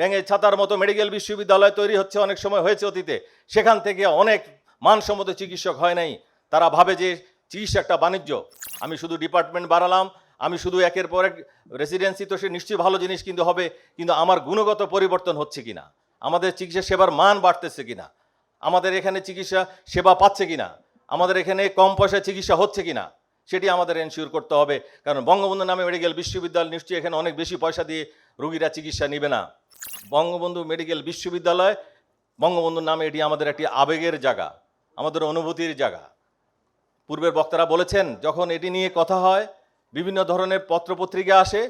ব্যাঙের ছাতার মতো মেডিকেল বিশ্ববিদ্যালয় তৈরি হচ্ছে, অনেক সময় হয়েছে অতীতে। সেখান থেকে অনেক মানসম্মত চিকিৎসক হয় নাই। তারা ভাবে যে চিকিৎসা একটা বাণিজ্য। আমি শুধু ডিপার্টমেন্ট বাড়ালাম, আমি শুধু একের পর এক রেসিডেন্সি তো সে নিশ্চয়ই ভালো জিনিস কিন্তু হবে, কিন্তু আমার গুণগত পরিবর্তন হচ্ছে কিনা? আমাদের চিকিৎসা সেবার মান বাড়তেছে কিনা? আমাদের এখানে চিকিৎসা সেবা পাচ্ছে কিনা? আমাদের এখানে কম পয়সায় চিকিৎসা হচ্ছে কিনা? সেটি আমাদের এনশিওর করতে হবে, কারণ বঙ্গবন্ধু নামে মেডিকেল বিশ্ববিদ্যালয় নিশ্চয়ই এখানে অনেক বেশি পয়সা দিয়ে রুগীরা চিকিৎসা নেবে না। বঙ্গবন্ধু মেডিকেল বিশ্ববিদ্যালয়, বঙ্গবন্ধুর নামে এটি আমাদের একটি আবেগের জায়গা, আমাদের অনুভূতির জায়গা। পূর্বের বক্তারা বলেছেন, যখন এটি নিয়ে কথা হয়, বিভিন্ন ধরনের পত্রপত্রিকা আসে,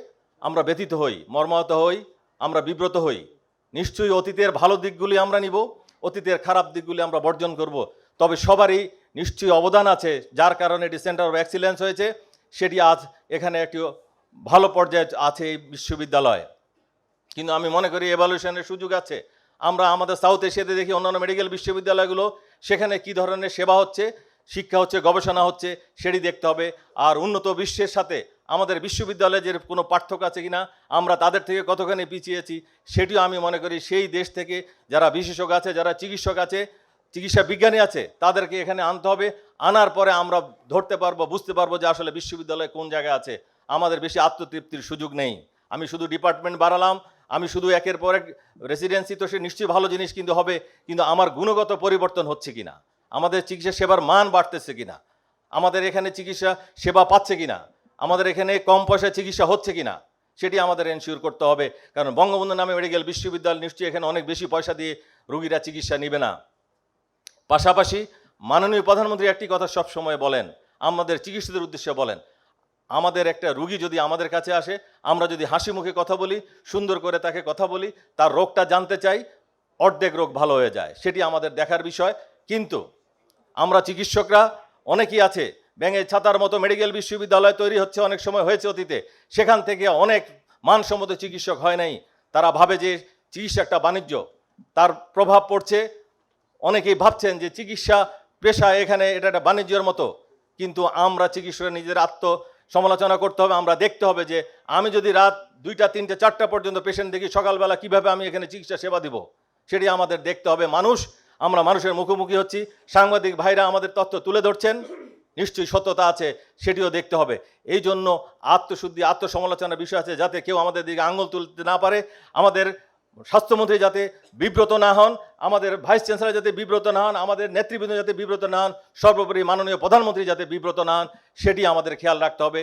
আমরা ব্যথিত হই, মর্মাহত হই, আমরা বিব্রত হই। নিশ্চয়ই অতীতের ভালো দিকগুলি আমরা নিব, অতীতের খারাপ দিকগুলি আমরা বর্জন করব। তবে সবারই নিশ্চয়ই অবদান আছে, যার কারণে এটি সেন্টার অফ এক্সিলেন্স হয়েছে। সেটি আজ এখানে একটি ভালো পর্যায়ে আছে এই বিশ্ববিদ্যালয়। কিন্তু আমি মনে করি এভালুয়েশনের সুযোগ আছে। আমরা আমাদের সাউথ এশিয়াতে দেখি অন্যান্য মেডিকেল বিশ্ববিদ্যালয়গুলো, সেখানে কি ধরনের সেবা হচ্ছে, শিক্ষা হচ্ছে, গবেষণা হচ্ছে, সেটি দেখতে হবে। আর উন্নত বিশ্বের সাথে আমাদের বিশ্ববিদ্যালয়ে যে কোনো পার্থক্য আছে কিনা, আমরা তাদের থেকে কতখানি পিছিয়েছি, সেটিও আমি মনে করি সেই দেশ থেকে যারা বিশেষজ্ঞ আছে, যারা চিকিৎসক আছে, চিকিৎসা বিজ্ঞানী আছে, তাদেরকে এখানে আনতে হবে। আনার পরে আমরা ধরতে পারব, বুঝতে পারব যে আসলে বিশ্ববিদ্যালয় কোন জায়গায় আছে। আমাদের বেশি আত্মতৃপ্তির সুযোগ নেই। আমি শুধু ডিপার্টমেন্ট বাড়ালাম, আমি শুধু একের পর এক রেসিডেন্সি তো সে নিশ্চয়ই ভালো জিনিস কিন্তু হবে, কিন্তু আমার গুণগত পরিবর্তন হচ্ছে কিনা? আমাদের চিকিৎসা সেবার মান বাড়তেছে কিনা? আমাদের এখানে চিকিৎসা সেবা পাচ্ছে কিনা? আমাদের এখানে কম পয়সায় চিকিৎসা হচ্ছে কিনা? সেটি আমাদের এনশিওর করতে হবে, কারণ বঙ্গবন্ধু নামে মেডিকেল বিশ্ববিদ্যালয় নিশ্চয়ই এখানে অনেক বেশি পয়সা দিয়ে রুগীরা চিকিৎসা নেবে না। পাশাপাশি মাননীয় প্রধানমন্ত্রী একটি কথা সব সময় বলেন, আমাদের চিকিৎসকদের উদ্দেশ্যে বলেন আমাদের একটা রুগী যদি আমাদের কাছে আসে, আমরা যদি হাসি মুখে কথা বলি, সুন্দর করে তাকে কথা বলি, তার রোগটা জানতে চাই, অর্ধেক রোগ ভালো হয়ে যায়। সেটি আমাদের দেখার বিষয়। কিন্তু আমরা চিকিৎসকরা অনেকেই আছে, ব্যাঙের ছাতার মতো মেডিকেল বিশ্ববিদ্যালয় তৈরি হচ্ছে অনেক সময় হয়েছে অতীতে। সেখান থেকে অনেক মানসম্মত চিকিৎসক হয় নাই। তারা ভাবে যে চিকিৎসা একটা বাণিজ্য। তার প্রভাব পড়ছে। অনেকেই ভাবছেন যে চিকিৎসা পেশা এখানে এটা একটা বাণিজ্যের মতো। কিন্তু আমরা চিকিৎসকরা নিজের আত্ম সমালোচনা করতে হবে, আমরা দেখতে হবে যে আমি যদি রাত দুইটা, তিনটে, চারটা পর্যন্ত পেশেন্ট দেখি, সকালবেলা কীভাবে আমি এখানে চিকিৎসা সেবা দিব? সেটি আমাদের দেখতে হবে। মানুষ, আমরা মানুষের মুখোমুখি হচ্ছি। সাংবাদিক ভাইরা আমাদের তথ্য তুলে ধরছেন। নিশ্চয়ই সত্যতা আছে, সেটিও দেখতে হবে। এই জন্য আত্মশুদ্ধি, আত্মসমালোচনার বিষয় আছে, যাতে কেউ আমাদের দিকে আঙুল তুলতে না পারে। আমাদের স্বাস্থ্যমন্ত্রী যাতে বিব্রত না হন আমাদের ভাইস চ্যান্সেলার যাতে বিব্রত না হন, আমাদের নেতৃবৃন্দ যাতে বিব্রত না হন, সর্বোপরি মাননীয় প্রধানমন্ত্রী যাতে বিব্রত না হন, সেটি আমাদের খেয়াল রাখতে হবে।